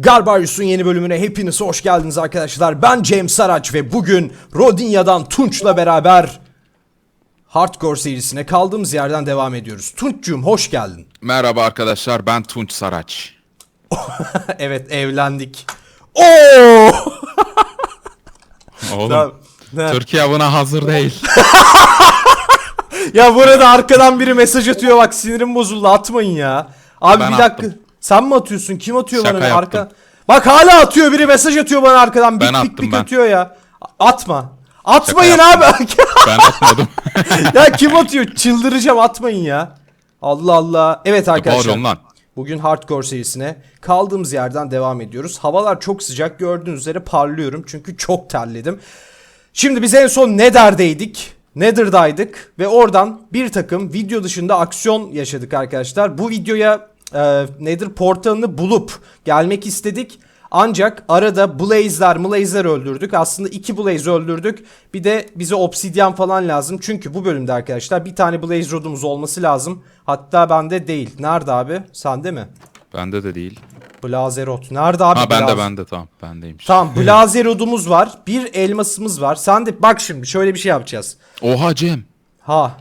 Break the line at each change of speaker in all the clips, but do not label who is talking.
Garbarius'un yeni bölümüne hepiniz hoş geldiniz arkadaşlar. Ben James Saraç ve bugün Rodinya'dan Tunç'la beraber Hardcore serisine kaldığımız yerden devam ediyoruz. Tunç'cum hoş geldin.
Merhaba arkadaşlar ben Tunç Saraç.
evet evlendik. Oo!
Oğlum
Tamam.
Türkiye buna hazır değil.
ya burada arkadan biri mesaj atıyor bak sinirim bozuldu atmayın ya. Abi
Ben
bir dakika.
attım.
Sen mi atıyorsun? Kim atıyor
Şaka
bana
yaptım.
arka? Bak hala atıyor biri mesaj atıyor bana arkadan. Bik
Ben
bik bik
ben.
atıyor ya. Atma. Atmayın
Şaka
abi.
ben atmadım.
ya kim atıyor? Çıldıracağım atmayın ya. Allah Allah. Evet arkadaşlar.
Bağırıyorum lan.
Bugün Hardcore serisine kaldığımız yerden devam ediyoruz. Havalar çok sıcak gördüğünüz üzere parlıyorum çünkü çok terledim. Şimdi biz en son Nether'deydik. Nether'daydık ve oradan bir takım video dışında aksiyon yaşadık arkadaşlar. Bu videoya e, Nether portalını bulup gelmek istedik. Ancak arada Blaze'ler Blaze'ler öldürdük. Aslında iki Blaze öldürdük. Bir de bize obsidyen falan lazım. Çünkü bu bölümde arkadaşlar bir tane Blaze rodumuz olması lazım. Hatta bende değil. Nerede abi? Sende mi?
Bende de değil.
Blazerot. Nerede abi?
Ha bende
Blaze-
bende tamam bendeymiş.
Tamam Blazerod'umuz var. Bir elmasımız var. Sen de bak şimdi şöyle bir şey yapacağız.
Oha Cem.
Ha.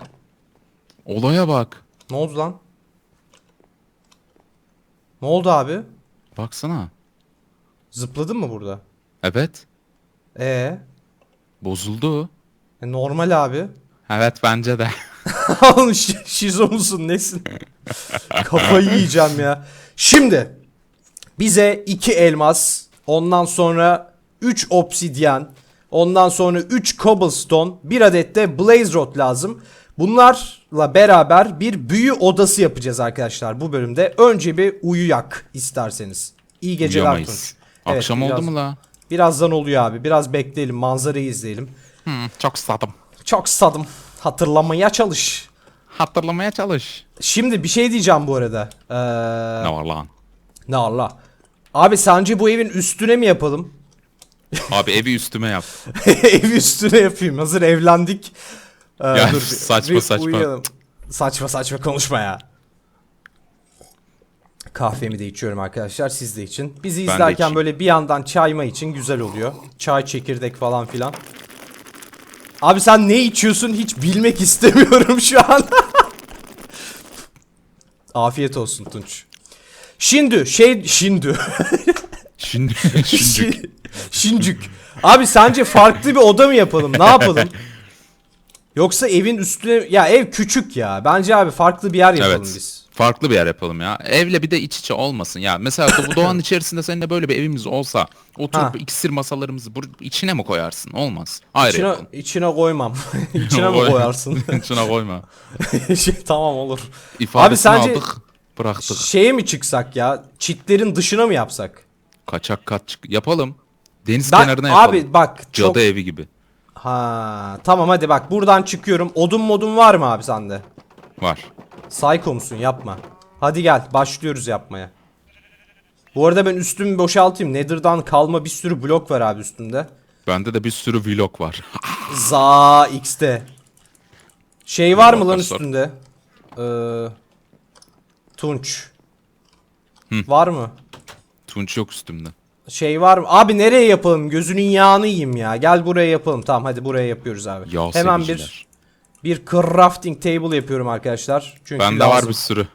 Olaya bak.
Ne oldu lan? Ne oldu abi?
Baksana.
Zıpladın mı burada?
Evet.
Ee,
Bozuldu.
e, normal abi.
Evet bence de.
Oğlum şi- şizo musun nesin? Kafayı yiyeceğim ya. Şimdi bize iki elmas, ondan sonra 3 obsidyen, ondan sonra 3 cobblestone, bir adet de blaze rod lazım. Bunlarla beraber bir büyü odası yapacağız arkadaşlar bu bölümde. Önce bir uyuyak isterseniz. İyi geceler. Tunç. Evet,
Akşam
biraz-
oldu mu la?
Birazdan oluyor abi. Biraz bekleyelim. Manzarayı izleyelim.
Hı, çok sadım.
Çok sadım. Hatırlamaya çalış.
Hatırlamaya çalış.
Şimdi bir şey diyeceğim bu arada. Ee,
Ne var lan?
ne Allah. Abi sence bu evin üstüne mi yapalım?
Abi evi üstüme yap.
Ev üstüne yapayım. Hazır evlendik. Ee,
Ya,
bir-
saçma
bir
saçma.
uyuyalım. Saçma saçma konuşma ya. Kahvemi de içiyorum arkadaşlar siz de için. Bizi
Ben
izlerken böyle bir yandan çayma için güzel oluyor. Çay çekirdek falan filan. Abi sen ne içiyorsun hiç bilmek istemiyorum şu an. Afiyet olsun Tunç. Şimdi şey şimdi
Şimdi şimdi.
Şi- Şincük. Abi sence farklı bir oda mı yapalım? Ne yapalım? Yoksa evin üstüne ya ev küçük ya. Bence abi farklı bir yer yapalım
Evet.
biz.
Farklı bir yer yapalım ya. Evle bir de iç içe olmasın ya. Mesela bu doğanın içerisinde seninle böyle bir evimiz olsa oturup
Ha.
iksir masalarımızı bur- içine mi koyarsın? Olmaz. Ayrı
İçine,
yapalım.
içine koymam. içine mi
Koy-
koyarsın?
İçine koyma.
şey, tamam olur.
İfadesini
sence-
aldık, bıraktık.
Şeye mi çıksak ya? Çitlerin dışına mı yapsak?
Kaçak kat çık- yapalım. Deniz
Ben,
kenarına yapalım.
abi bak
Cadı
çok...
evi gibi.
Ha tamam hadi bak buradan çıkıyorum. Odun modun var mı abi sende?
Var.
Psycho musun yapma. Hadi gel başlıyoruz yapmaya. Bu arada ben üstümü boşaltayım. Nether'dan kalma bir sürü blok var abi üstümde.
Bende de bir sürü vlog var.
Za X'te. Şey var mı lan
Arkadaşlar.
üstünde? Ee, Tunç. Var mı?
Tunç yok üstümde.
Şey var mı? Abi nereye yapalım? Gözünün yağını yiyeyim ya. Gel buraya yapalım. Tamam hadi buraya yapıyoruz abi.
Yağ
Hemen bir bir crafting table yapıyorum arkadaşlar. Çünkü
Bende
lazım.
var bir sürü.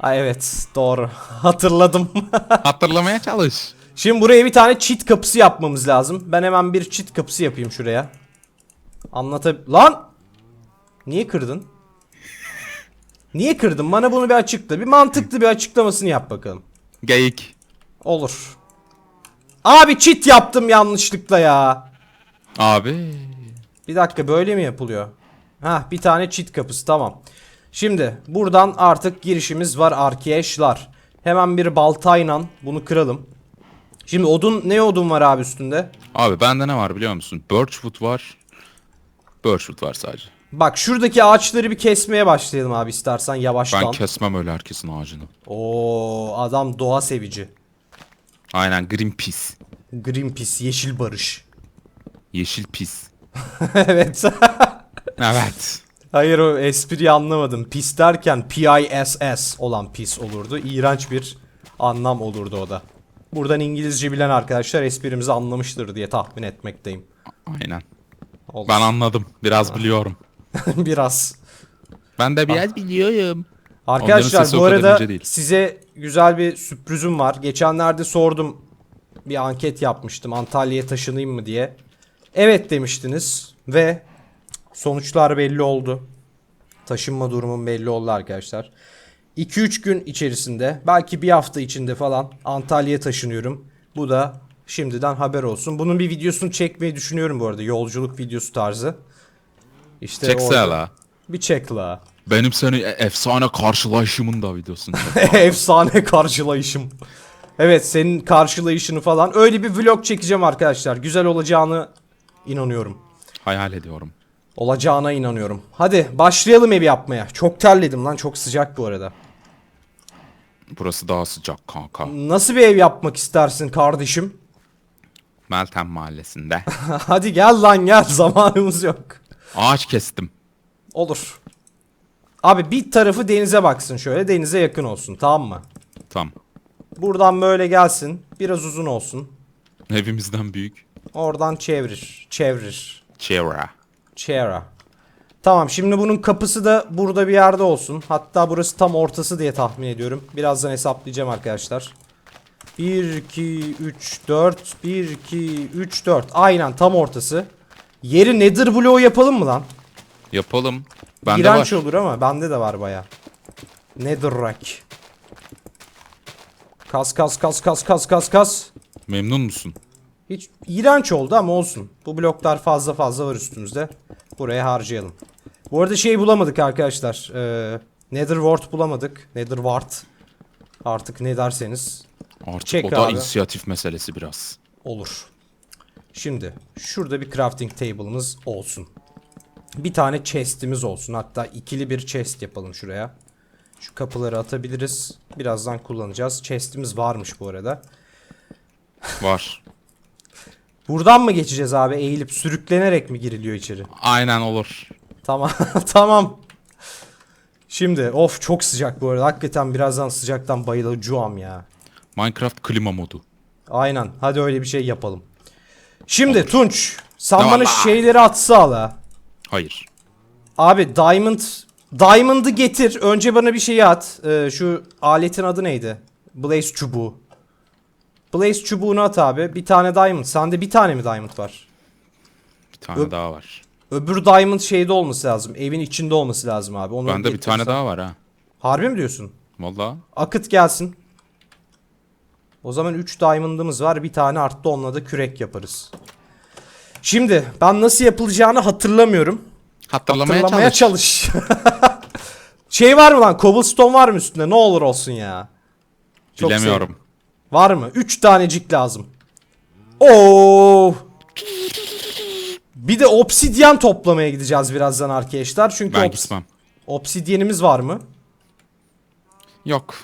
Ay evet doğru. Hatırladım.
Hatırlamaya çalış.
Şimdi buraya bir tane çit kapısı yapmamız lazım. Ben hemen bir çit kapısı yapayım şuraya. Anlatab... Lan! Niye kırdın? Niye kırdın? Bana bunu bir açıkla. Bir mantıklı bir açıklamasını yap bakalım.
Geyik.
Olur. Abi çit yaptım yanlışlıkla ya.
Abi.
Bir dakika böyle mi yapılıyor? Hah bir tane çit kapısı tamam. Şimdi buradan artık girişimiz var arkadaşlar. Hemen bir baltayla bunu kıralım. Şimdi odun ne odun var abi üstünde?
Abi bende ne var biliyor musun? Birchwood var. Birchwood var sadece.
Bak şuradaki ağaçları bir kesmeye başlayalım abi istersen yavaştan.
Ben kesmem öyle herkesin ağacını.
Oo adam doğa sevici.
Aynen Greenpeace.
Greenpeace yeşil barış.
Yeşil pis.
evet.
Evet.
Hayır o espriyi anlamadım. Pis derken P-I-S-S olan pis olurdu. İğrenç bir anlam olurdu o da. Buradan İngilizce bilen arkadaşlar esprimizi anlamıştır diye tahmin etmekteyim.
Aynen.
Olsun.
Ben anladım. Biraz biliyorum.
Biraz.
Ben de biraz biliyorum. Onların
Arkadaşlar bu arada size güzel bir sürprizim var. Geçenlerde sordum. Bir anket yapmıştım Antalya'ya taşınayım mı diye. Evet demiştiniz ve sonuçlar belli oldu. Taşınma durumum belli oldu arkadaşlar. 2-3 gün içerisinde belki bir hafta içinde falan Antalya'ya taşınıyorum. Bu da şimdiden haber olsun. Bunun bir videosunu çekmeyi düşünüyorum bu arada. Yolculuk videosu tarzı. İşte
Çekse la.
Bir çek la.
Benim seni e- efsane karşılaşımın da videosunu çek.
Efsane karşılayışım. Evet senin karşılayışını falan. Öyle bir vlog çekeceğim arkadaşlar. Güzel olacağını inanıyorum.
Hayal ediyorum.
Olacağına inanıyorum. Hadi başlayalım ev yapmaya. Çok terledim lan çok sıcak bu arada.
Burası daha sıcak kanka.
Nasıl bir ev yapmak istersin kardeşim?
Meltem mahallesinde.
Hadi gel lan gel zamanımız yok.
Ağaç kestim.
Olur. Abi bir tarafı denize baksın şöyle denize yakın olsun tamam mı?
Tamam.
Buradan böyle gelsin biraz uzun olsun.
Evimizden büyük.
Oradan çevirir çevirir.
Çevre.
Chera. Tamam şimdi bunun kapısı da burada bir yerde olsun. Hatta burası tam ortası diye tahmin ediyorum. Birazdan hesaplayacağım arkadaşlar. 1, 2, 3, 4. 1, 2, 3, 4. Aynen tam ortası. Yeri nether bloğu yapalım mı lan?
Yapalım. Bende
İğrenç
var.
olur ama bende de var baya. Netherrack. Kas kas kas kas kas kas kas.
Memnun musun?
Hiç iğrenç oldu ama olsun. Bu bloklar fazla fazla var üstümüzde. Buraya harcayalım. Bu arada şey bulamadık arkadaşlar. Ee, Nether Wart bulamadık. Nether Wart. Artık ne derseniz
Artık
Çek
o da
abi.
inisiyatif meselesi biraz.
olur. Şimdi şurada bir crafting table'ımız olsun. Bir tane chest'imiz olsun. Hatta ikili bir chest yapalım şuraya. Şu kapıları atabiliriz. Birazdan kullanacağız. Chest'imiz varmış bu arada.
Var.
Buradan mı geçeceğiz abi? Eğilip sürüklenerek mi giriliyor içeri?
Aynen olur.
Tamam tamam. Şimdi of çok sıcak bu arada. Hakikaten birazdan sıcaktan bayılacağım ya.
Minecraft klima modu.
Aynen. Hadi öyle bir şey yapalım. Şimdi Tunç sen
Ne
bana şeyleri atsa al ha.
Hayır.
Abi Diamond Diamond'ı getir. Önce bana bir şey at. Ee, şu aletin adı neydi? Blaze çubuğu. Blaze çubuğunu at abi. Bir tane Diamond. Sende bir tane mi Diamond var?
Bir tane
Öp-
daha var.
Öbür Diamond şeyde olması lazım. Evin içinde olması lazım abi. Onu
Bende bir tane daha var ha.
Harbi mi diyorsun?
Valla.
Akıt gelsin. O zaman 3 diamond'ımız var. Bir tane arttı onunla da kürek yaparız. Şimdi ben nasıl yapılacağını hatırlamıyorum.
Hatırlamaya,
Hatırlamaya
çalış.
çalış. şey var mı lan? Cobblestone var mı üstünde? Ne olur olsun ya. Çok
Bilemiyorum.
sevdim. Var mı? 3 tanecik lazım. Oo! Bir de obsidyen toplamaya gideceğiz birazdan arkadaşlar. Çünkü
Ben gitmem.
obsidyenimiz var mı?
Yok.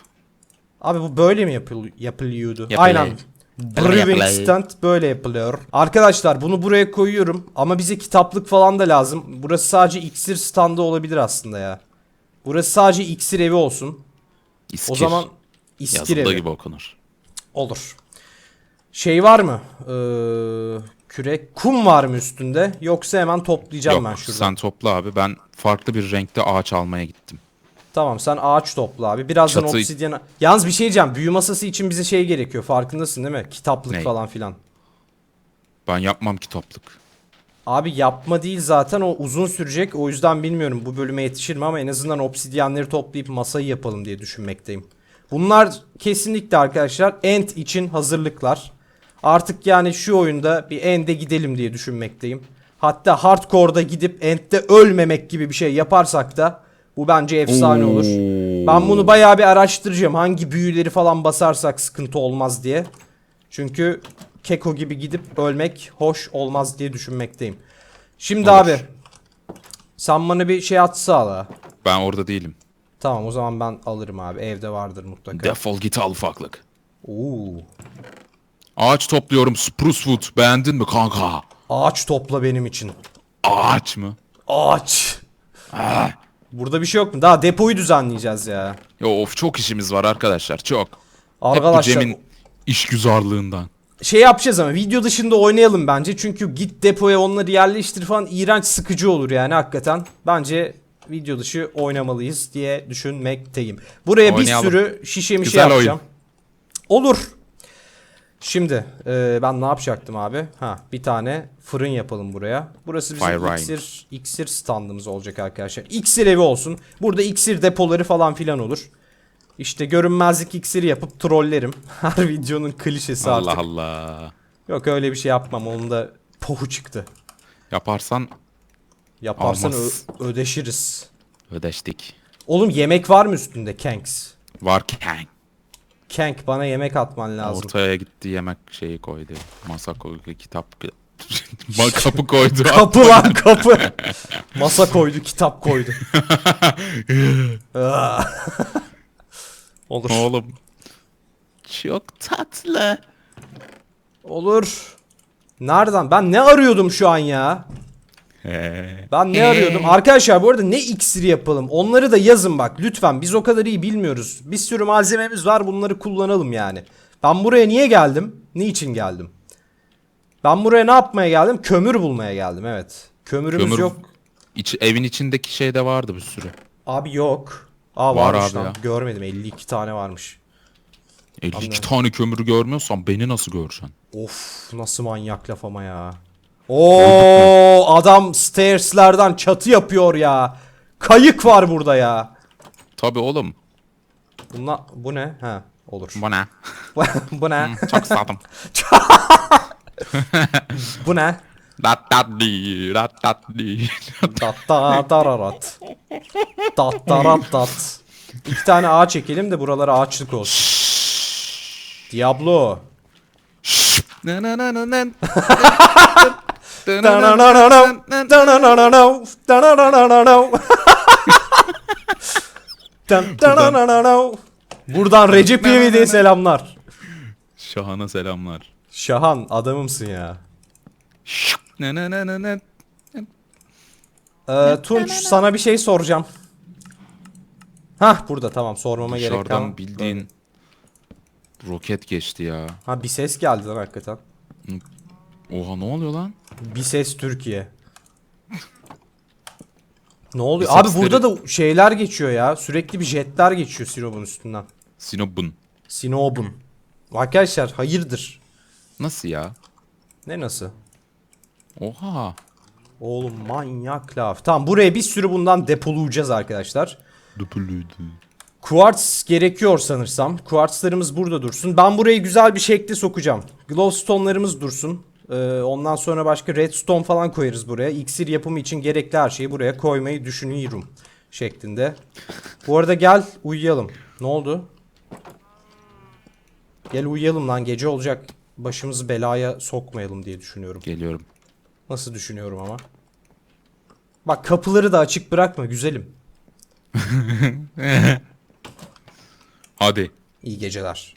Abi bu böyle mi yapıl yapılıyordu?
Yapılıyor.
Aynen. Brewing stand böyle yapılıyor. Arkadaşlar bunu buraya koyuyorum ama bize kitaplık falan da lazım. Burası sadece iksir standı olabilir aslında ya. Burası sadece iksir evi olsun.
İskir.
O zaman iskir
Yazıldığı
evi
gibi okunur.
olur. Şey var mı? Ee, kürek kum var mı üstünde? Yoksa hemen toplayacağım ben
Yok
şuradan.
sen topla abi. Ben farklı bir renkte ağaç almaya gittim.
Tamam sen ağaç topla abi. Birazdan
Çatı-
obsidyen... Yalnız bir şey diyeceğim. Büyü masası için bize şey gerekiyor. Farkındasın değil mi? Kitaplık
Ney?
falan filan.
Ben yapmam kitaplık.
Abi yapma değil zaten o uzun sürecek. O yüzden bilmiyorum bu bölüme yetişir mi ama en azından obsidyenleri toplayıp masayı yapalım diye düşünmekteyim. Bunlar kesinlikle arkadaşlar end için hazırlıklar. Artık yani şu oyunda bir end'e gidelim diye düşünmekteyim. Hatta hardcore'da gidip end'de ölmemek gibi bir şey yaparsak da bu bence efsane olur. Ben bunu bayağı bir araştıracağım. Hangi büyüleri falan basarsak sıkıntı olmaz diye. Çünkü Keko gibi gidip ölmek hoş olmaz diye düşünmekteyim. Şimdi
Olur.
abi sen bana bir şey atsa ha.
Ben orada değilim.
Tamam o zaman ben alırım abi. Evde vardır mutlaka.
Defol git al ufaklık.
Oo.
Ağaç topluyorum spruce wood. Beğendin mi kanka?
Ağaç topla benim için.
Ağaç mı?
Ağaç.
Ah.
Burada bir şey yok mu? Daha depoyu düzenleyeceğiz ya.
Ya of çok işimiz var arkadaşlar çok. Hep bu
Arkadaşlar
Cem'in İşgüzarlığından.
Şey yapacağız ama video dışında oynayalım bence. Çünkü git depoya onları yerleştir falan iğrenç sıkıcı olur yani hakikaten. Bence video dışı oynamalıyız diye düşünmekteyim. Buraya
Oynayalım.
bir sürü şişe mişe
Güzel oyun.
yapacağım. Olur. Şimdi e, ben ne yapacaktım abi? Ha bir tane fırın yapalım buraya. Burası bizim
Fire
iksir, iksir standımız olacak arkadaşlar. İksir evi olsun. Burada iksir depoları falan filan olur. İşte görünmezlik iksiri yapıp trollerim. Her videonun klişesi
Allah
artık.
Allah.
Yok öyle bir şey yapmam. Onun da pohu çıktı.
Yaparsan
Yaparsan ö- ödeşiriz.
ödeştik.
Oğlum yemek var mı üstünde Kanks?
Varken
Kank bana yemek atman lazım.
ortaya gitti yemek şeyi koydu. Masa koydu, kitap Bak kapı koydu.
Kapı lan kapı. Masa koydu, kitap koydu. Ah. Olur.
Oğlum. Çok tatlı.
Olur. Nereden? Ben ne arıyordum şu an ya?
He.
Ben ne arıyordum? Arkadaşlar bu arada ne iksiri yapalım? Onları da yazın bak lütfen. Biz o kadar iyi bilmiyoruz. Bir sürü malzememiz var bunları kullanalım yani. Ben buraya niye geldim? Niçin geldim? Ben buraya ne yapmaya geldim? Kömür bulmaya geldim evet. Kömürümüz
Kömür
yok.
İç, evin içindeki şey de vardı bir sürü.
Abi yok. Aa
Var
varmış
abi
lan.
ya.
Görmedim 52 tane varmış.
52
Anladım.
tane kömürü görmüyorsan beni nasıl göreceksin?
Of nasıl manyak laf ama ya. Oo adam stairs'lerden çatı yapıyor ya. Kayık var burada ya.
Tabi oğlum.
Bunlar bu ne? Ha olur.
Bu ne?
bu ne?
Çok sadım.
bu ne?
Dat dat di, dat dat di.
Dat da dararat. Dat darat dat. İki tane ağaç çekelim de buralara ağaçlık olsun. Diablo.
Na na na.
Danananam, danananam, danananam. Dan- danananam. Buradan Recep İvedik'e selamlar.
Şahana selamlar.
Şahan adamımsın ya.
Na na na na na.
Ee, Tunç sana bir şey soracağım. Hah burada tamam sormama gerek
Dışarıdan
kalmadı.
bildiğin roket geçti ya.
Ha bir ses geldi lan hakikaten.
Oha ne oluyor lan?
Bir ses Türkiye. Ne oluyor?
Bir
Abi
sesleri-
burada da şeyler geçiyor ya. Sürekli bir jetler geçiyor Sinop'un üstünden.
Sinop'un.
Sinop'un. Arkadaşlar hayırdır?
Nasıl ya?
Ne nasıl?
Oha.
Oğlum manyak laf. Tamam buraya bir sürü bundan depolayacağız arkadaşlar.
Düpülüydü.
Quartz gerekiyor sanırsam. Quartzlarımız burada dursun. Ben burayı güzel bir şekilde sokacağım. Glowstone'larımız dursun. Ee, ondan sonra başka redstone falan koyarız buraya. İksir yapımı için gerekli her şeyi buraya koymayı düşünüyorum. Şeklinde. Bu arada gel uyuyalım. Ne oldu? Gel uyuyalım lan gece olacak. Başımızı belaya sokmayalım diye düşünüyorum.
Geliyorum.
Nasıl düşünüyorum ama? Bak kapıları da açık bırakma güzelim.
Hadi.
İyi geceler.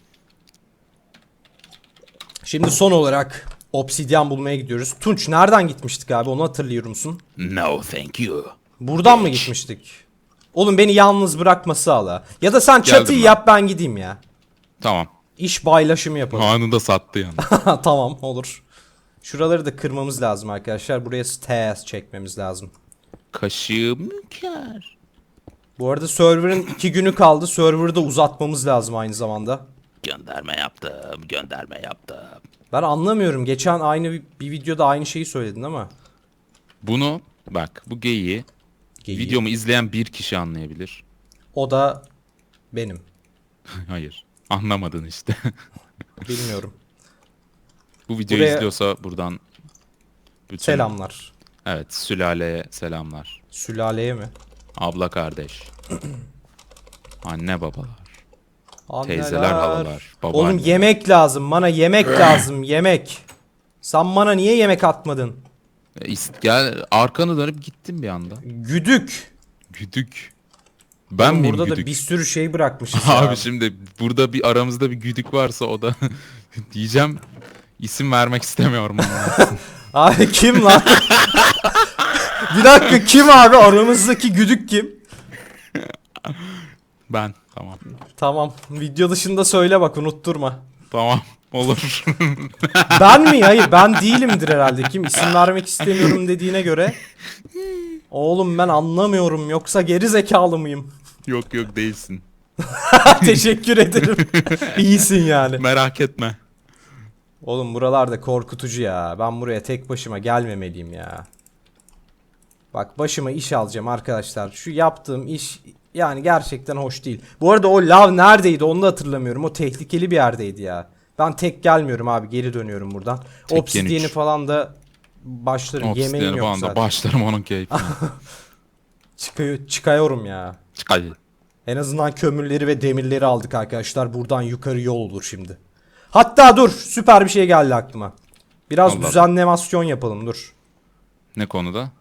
Şimdi son olarak obsidyen bulmaya gidiyoruz. Tunç nereden gitmiştik abi onu hatırlıyor musun?
No thank you.
Buradan mı gitmiştik? Oğlum beni yalnız bırakması ala. Ya da sen çatıyı
ben.
yap ben gideyim ya.
Tamam.
İş paylaşımı yapalım.
Anında sattı yani.
tamam olur. Şuraları da kırmamız lazım arkadaşlar. Buraya stairs çekmemiz lazım.
Kaşığım kar.
Bu arada server'ın iki günü kaldı. Server'ı da uzatmamız lazım aynı zamanda.
Gönderme yaptım. Gönderme yaptım.
Ben anlamıyorum. Geçen aynı bir, bir videoda aynı şeyi söyledin ama.
Bunu bak bu geyiği
Geyiği.
videomu izleyen bir kişi anlayabilir.
O da benim.
Hayır. Anlamadın işte.
Bilmiyorum.
bu videoyu
Buraya-
izliyorsa buradan bütün,
Selamlar.
Evet sülaleye selamlar.
Sülaleye mi?
Abla kardeş. Anne babalar.
Anneler.
Teyzeler, halalar,
Oğlum
babaanne.
yemek lazım. Bana yemek lazım. Yemek. Sen bana niye yemek atmadın?
E, Gel arkanı dönüp gittim bir anda.
Güdük.
Güdük. Ben
Oğlum
miyim
burada da
güdük?
bir sürü şey bırakmışız ya.
Abi şimdi burada bir aramızda bir güdük varsa o da diyeceğim isim vermek istemiyorum ona.
Abi kim lan? bir dakika kim abi? Aramızdaki güdük kim?
Ben tamam.
Tamam. Video dışında söyle bak unutturma.
Tamam. Olur.
Ben mi? Hayır ben değilimdir herhalde. Kim isim vermek istemiyorum dediğine göre. Oğlum ben anlamıyorum yoksa geri zekalı mıyım?
yok yok değilsin.
Teşekkür ederim. İyisin yani.
Merak etme.
Oğlum buralarda korkutucu ya. Ben buraya tek başıma gelmemeliyim ya. Bak başıma iş alacağım arkadaşlar. Şu yaptığım iş yani gerçekten hoş değil. Bu arada o lav neredeydi onu da hatırlamıyorum. O tehlikeli bir yerdeydi ya. Ben tek gelmiyorum abi geri dönüyorum buradan.
Tek
Obsidiyeni
yenik.
falan da başlarım. Yemeğim
Obsidian'ı
yok
falan da
zaten.
başlarım onun keyfine.
Çıkıyor, çıkıyorum ya.
Çıkay.
En azından kömürleri ve demirleri aldık arkadaşlar. Buradan yukarı yol olur şimdi. Hatta dur süper bir şey geldi aklıma. Biraz
Allah Allah.
düzenlemasyon yapalım dur.
Ne konuda?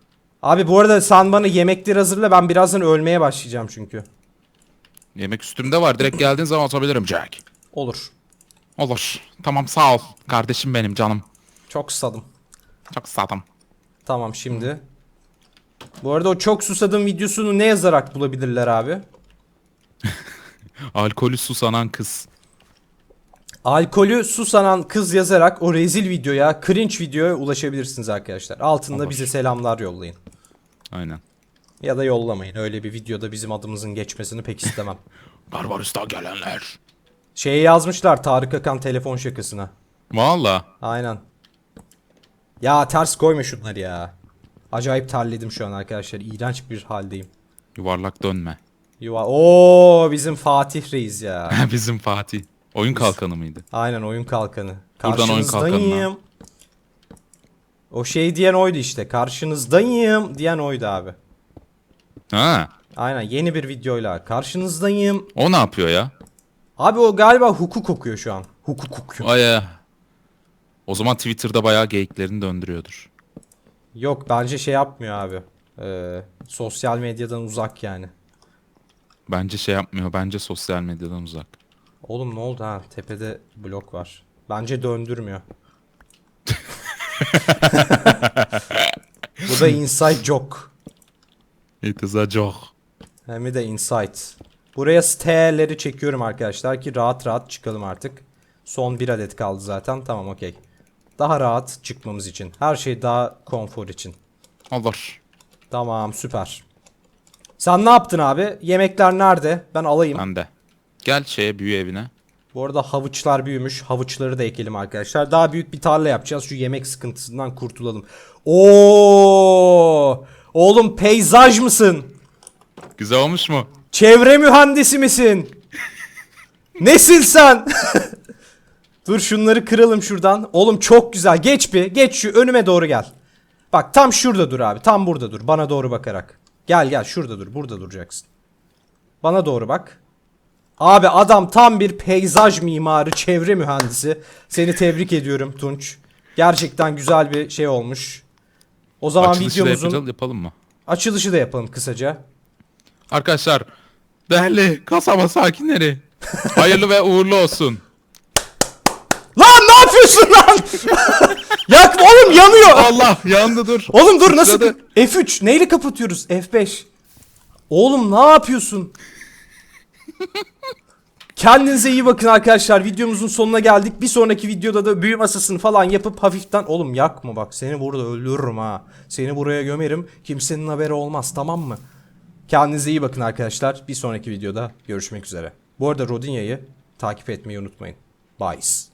Abi bu arada sen bana yemekleri hazırla ben birazdan ölmeye başlayacağım çünkü.
Yemek üstümde var. Direkt geldiğin zaman atabilirim Jack.
Olur.
Olur. Tamam sağ ol. Kardeşim benim canım.
Çok susadım.
Çok sağlam.
Tamam şimdi. Bu arada o çok susadım videosunu ne yazarak bulabilirler abi?
Alkolü susanan kız.
Alkolü susanan kız yazarak o rezil videoya, cringe videoya ulaşabilirsiniz arkadaşlar. Altında
Olur.
bize selamlar yollayın.
Aynen.
Ya da yollamayın. Öyle bir videoda bizim adımızın geçmesini pek istemem.
Barbaristan gelenler.
Şeye yazmışlar Tarık Akan telefon şakasına.
Valla.
Aynen. Ya ters koyma şunları ya. Acayip terledim şu an arkadaşlar. İğrenç bir haldeyim.
Yuvarlak dönme.
Yuva. Oo bizim Fatih Reis ya.
Bizim Fatih. Oyun kalkanı mıydı?
Aynen oyun kalkanı.
Buradan oyun
Karşınızdayım.
kalkanına.
O şey diyen oydu işte. Karşınızdayım diyen oydu abi.
Ha.
Aynen yeni bir videoyla karşınızdayım.
O ne yapıyor ya?
Abi o galiba hukuk okuyor şu an. Hukuk okuyor.
Ay. O zaman Twitter'da bayağı geyiklerini döndürüyordur.
Yok bence şey yapmıyor abi. Ee, sosyal medyadan uzak yani.
Bence şey yapmıyor. Bence sosyal medyadan uzak.
Oğlum ne oldu ha? Tepede blok var. Bence döndürmüyor. Bu da inside joke.
It is a joke.
Hem de insight. Buraya st'leri çekiyorum arkadaşlar ki rahat rahat çıkalım artık. Son bir adet kaldı zaten. Tamam okey. Daha rahat çıkmamız için. Her şey daha konfor için.
Olur.
Tamam süper. Sen ne yaptın abi? Yemekler nerede? Ben alayım.
Ben de. Gel şeye büyü evine.
Bu arada havuçlar büyümüş. Havuçları da ekelim arkadaşlar. Daha büyük bir tarla yapacağız. Şu yemek sıkıntısından kurtulalım. Oo! Oğlum peyzaj mısın?
Güzel olmuş mu?
Çevre mühendisi misin? Nesin sen? Dur şunları kıralım şuradan. Oğlum çok güzel. Geç bir. Geç şu önüme doğru gel. Bak tam şurada dur abi. Tam burada dur. Bana doğru bakarak. Gel gel şurada dur. Burada duracaksın. Bana doğru bak. Abi adam tam bir peyzaj mimarı, çevre mühendisi. Seni tebrik ediyorum Tunç. Gerçekten güzel bir şey olmuş. O zaman
Açılışı da
videomuzun
yapacağız, yapalım mı?
açılışı da yapalım kısaca.
Arkadaşlar değerli kasaba sakinleri hayırlı ve uğurlu olsun.
Lan ne yapıyorsun lan? Yak oğlum yanıyor.
Allah yandı dur.
Oğlum dur nasıl?
Sıçradı.
F3 neyle kapatıyoruz? F5. Oğlum ne yapıyorsun? Kendinize iyi bakın arkadaşlar. Videomuzun sonuna geldik. Bir sonraki videoda da büyü masasını falan yapıp hafiften oğlum yakma bak seni burada öldürürüm ha. Seni buraya gömerim. Kimsenin haberi olmaz tamam mı? Kendinize iyi bakın arkadaşlar. Bir sonraki videoda görüşmek üzere. Bu arada Rodinya'yı takip etmeyi unutmayın. Bye.